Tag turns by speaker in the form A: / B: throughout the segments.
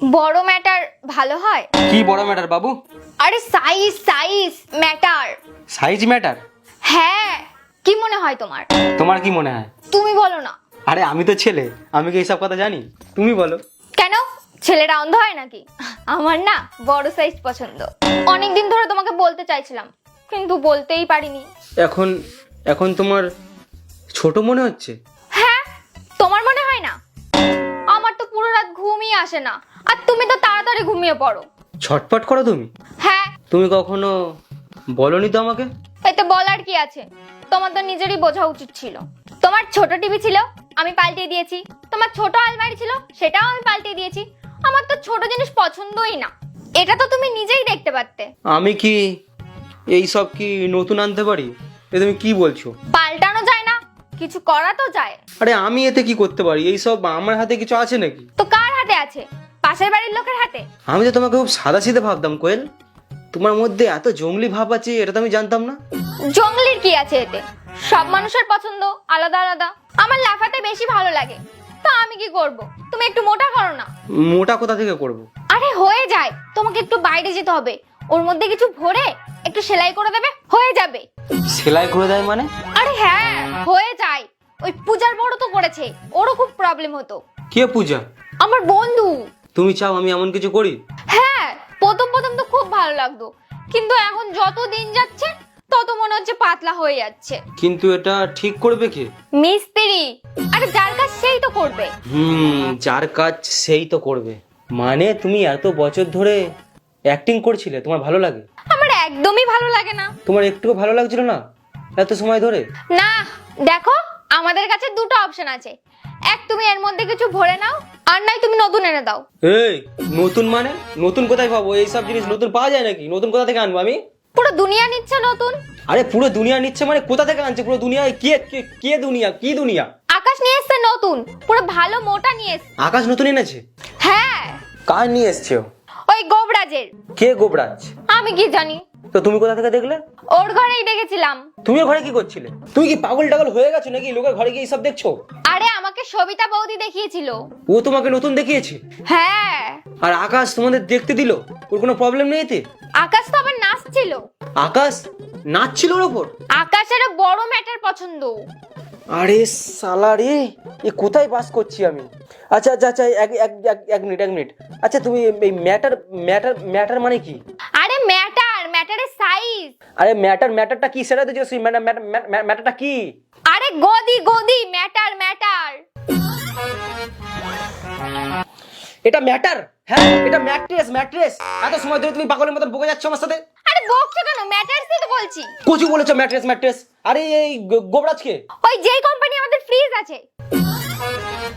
A: বড় ম্যাটার ভালো হয়?
B: কি বড় ম্যাটার বাবু?
A: আরে size size matter
B: size matter
A: হ্যাঁ কি মনে হয় তোমার?
B: তোমার কি মনে হয়?
A: তুমি বলো না।
B: আরে আমি তো ছেলে আমি কি এইসব কথা জানি? তুমি বলো।
A: কেন? ছেলেরা অন্ধ হয় নাকি? আমার না বড় সাইজ পছন্দ। অনেক দিন ধরে তোমাকে বলতে চাইছিলাম কিন্তু বলতেই পারিনি।
B: এখন এখন তোমার ছোট মনে হচ্ছে?
A: হ্যাঁ তোমার পুরো রাত ঘুমই আসে না। আর তুমি তো তাড়াতাড়ি ঘুমিয়ে পড়ো।
B: ছটপট করো তুমি?
A: হ্যাঁ।
B: তুমি কখনো বলনি তো আমাকে?
A: এতে বলার কি আছে? তোমার তো নিজেরই বোঝা উচিত ছিল। তোমার ছোট টিভি ছিল আমি পাল্টে দিয়েছি। তোমার ছোট আলমারি ছিল সেটাও আমি পাল্টে দিয়েছি। আমার তো ছোট জিনিস পছন্দই না। এটা তো তুমি নিজেই দেখতে পারতে।
B: আমি কি এই সব কি নতুন আনতে পারি? এ তুমি কি বলছো?
A: কিছু করা তো যায়।
B: আরে আমি এতে কি করতে পারি? এই সব আমার হাতে কিছু আছে নাকি?
A: তো কার হাতে আছে? পাশের বাড়ির লোকের হাতে?
B: আমি তো তোমাকে খুব সাদা সিধে ভাবতাম কোয়েল। তোমার মধ্যে এত জঙ্গলি ভাব আছে এটা তো আমি জানতাম না।
A: জঙ্গলির কি আছে এতে? সব মানুষের পছন্দ আলাদা আলাদা। আমার লাফাতে বেশি ভালো লাগে। তা আমি কি করব? তুমি একটু মোটা করো না।
B: মোটা কোথা থেকে করব।
A: আরে হয়ে যায়। তোমাকে একটু বাইরে যেতে হবে। ওর মধ্যে কিছু ভরে একটু সেলাই করে দেবে হয়ে যাবে।
B: সেলাই করে দেয় মানে?
A: আরে হ্যাঁ হয়ে যায়। ওই পূজার বড় তো করেছে ওরও খুব প্রবলেম হতো।
B: কে পূজা?
A: আমার বন্ধু।
B: তুমি চাও আমি এমন কিছু করি?
A: হ্যাঁ প্রথম প্রথম তো খুব ভালো লাগতো কিন্তু এখন যত দিন যাচ্ছে তত মনে হচ্ছে পাতলা হয়ে যাচ্ছে।
B: কিন্তু এটা ঠিক করবে কে?
A: মিস্ত্রি। আরে যার কাজ সেই তো করবে।
B: হুম যার কাজ সেই তো করবে। মানে তুমি এত বছর ধরে অ্যাক্টিং করছিলে তোমার ভালো লাগে?
A: আমার একদমই ভালো লাগে না।
B: তোমার একটুও ভালো লাগছিল না এত সময় ধরে?
A: না দেখো আমাদের কাছে দুটো অপশন আছে। এক তুমি এর মধ্যে কিছু ভরে নাও আর নাই তুমি নতুন এনে দাও।
B: এই নতুন মানে? নতুন কোথায় পাবো? এই সব জিনিস নতুন পাওয়া যায় নাকি? নতুন কোথা থেকে আনব আমি?
A: পুরো দুনিয়া নিচ্ছে নতুন।
B: আরে পুরো দুনিয়া নিচ্ছে মানে কোথা থেকে আনছে? পুরো দুনিয়ায় কে কে- কে দুনিয়া? কি দুনিয়া?
A: আকাশ নিয়ে এসছে নতুন। পুরো ভালো মোটা নিয়ে এসছে।
B: আকাশ নতুন এনেছে?
A: হ্যাঁ।
B: কার নিয়ে এসছে ও?
A: ওই গোবরাজের।
B: কে গোবরাজ?
A: আমি কি জানি?
B: তো তুমি কোথা থেকে দেখলে?
A: ওর ঘরেই দেখেছিলাম।
B: তুমি ওর ঘরে কি করছিলে? তুমি কি পাগল টাগল হয়ে গেছো নাকি? লোকের ঘরে গিয়ে সব দেখছ?
A: আরে আমাকে সবিতা বৌদি দেখিয়েছিল।
B: ও তোমাকে নতুন দেখিয়েছে?
A: হ্যাঁ।
B: আর আকাশ তোমাদের দেখতে দিল? ওর কোনো প্রবলেম নেই এতে?
A: আকাশ তো আবার নাচছিল।
B: আকাশ? নাচছিল ওর ওপর?
A: আকাশের বড় ম্যাটার পছন্দ।
B: আরে সালা রে এ কোথায় বাস করছি আমি? আচ্ছা আচ্ছা আচ্ছা এক এক এক- মিনিট এক মিনিট। আচ্ছা তুমি এই ম্যাটার ম্যাটার ম্যাটার মানে কি?
A: সাইজ
B: আরে ম্যাটার ম্যাটারটা কি সেটা তো জিজ্ঞেস ম্যাটার ম্যাটারটা কি?
A: আরে গদি গদি ম্যাটার ম্যাটার
B: এটা ম্যাটার হ্যাঁ এটা ম্যাট্রেস ম্যাট্রেস এত সময় ধরে তুমি পাগলের মতন বকে যাচ্ছ আমার সাথে?
A: আরে বকছো কেন? তো বলছি।
B: কচু বলেছ ম্যাট্রেস ম্যাট্রেস আরে এই গোবরাজকে?
A: ওই যেই কোম্পানি আমাদের ফ্রিজ আছে।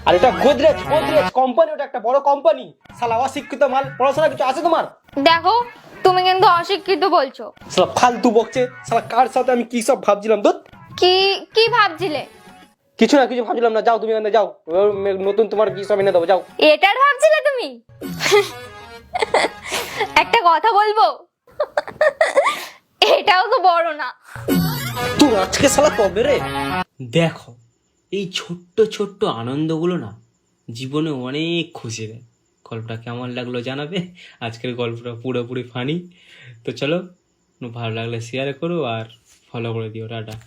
B: আর এটা গোদরেজ গোদরেজ কোম্পানি ওটা একটা বড় কোম্পানি শালা অশিক্ষিত মাল পড়াশোনা কিছু আছে তোমার?
A: দেখো তুমি কিন্তু অশিক্ষিত বলছো।
B: শালা ফালতু বকছে শালা কার সাথে আমি কি সব ভাবছিলাম দুধ
A: কি কি ভাবছিলে?
B: কিছু না কিছু ভাবছিলাম না যাও তুমি এখানে যাও। নতুন তোমার কি সব এনে দেবো যাও।
A: এটার ভাবছিলে তুমি? একটা কথা বলব? এটাও তো বড় না।
B: তোর আজকে সালা কবে রে? দেখো এই ছোট্ট ছোট্ট আনন্দগুলো না জীবনে অনেক খুশি দেয়। গল্পটা কেমন লাগল জানাবে? আজকের গল্পটা পুরোপুরি ফানি তো চলো, ভালো লাগলে শেয়ার করো আর ফলো করে দিও। টাটা।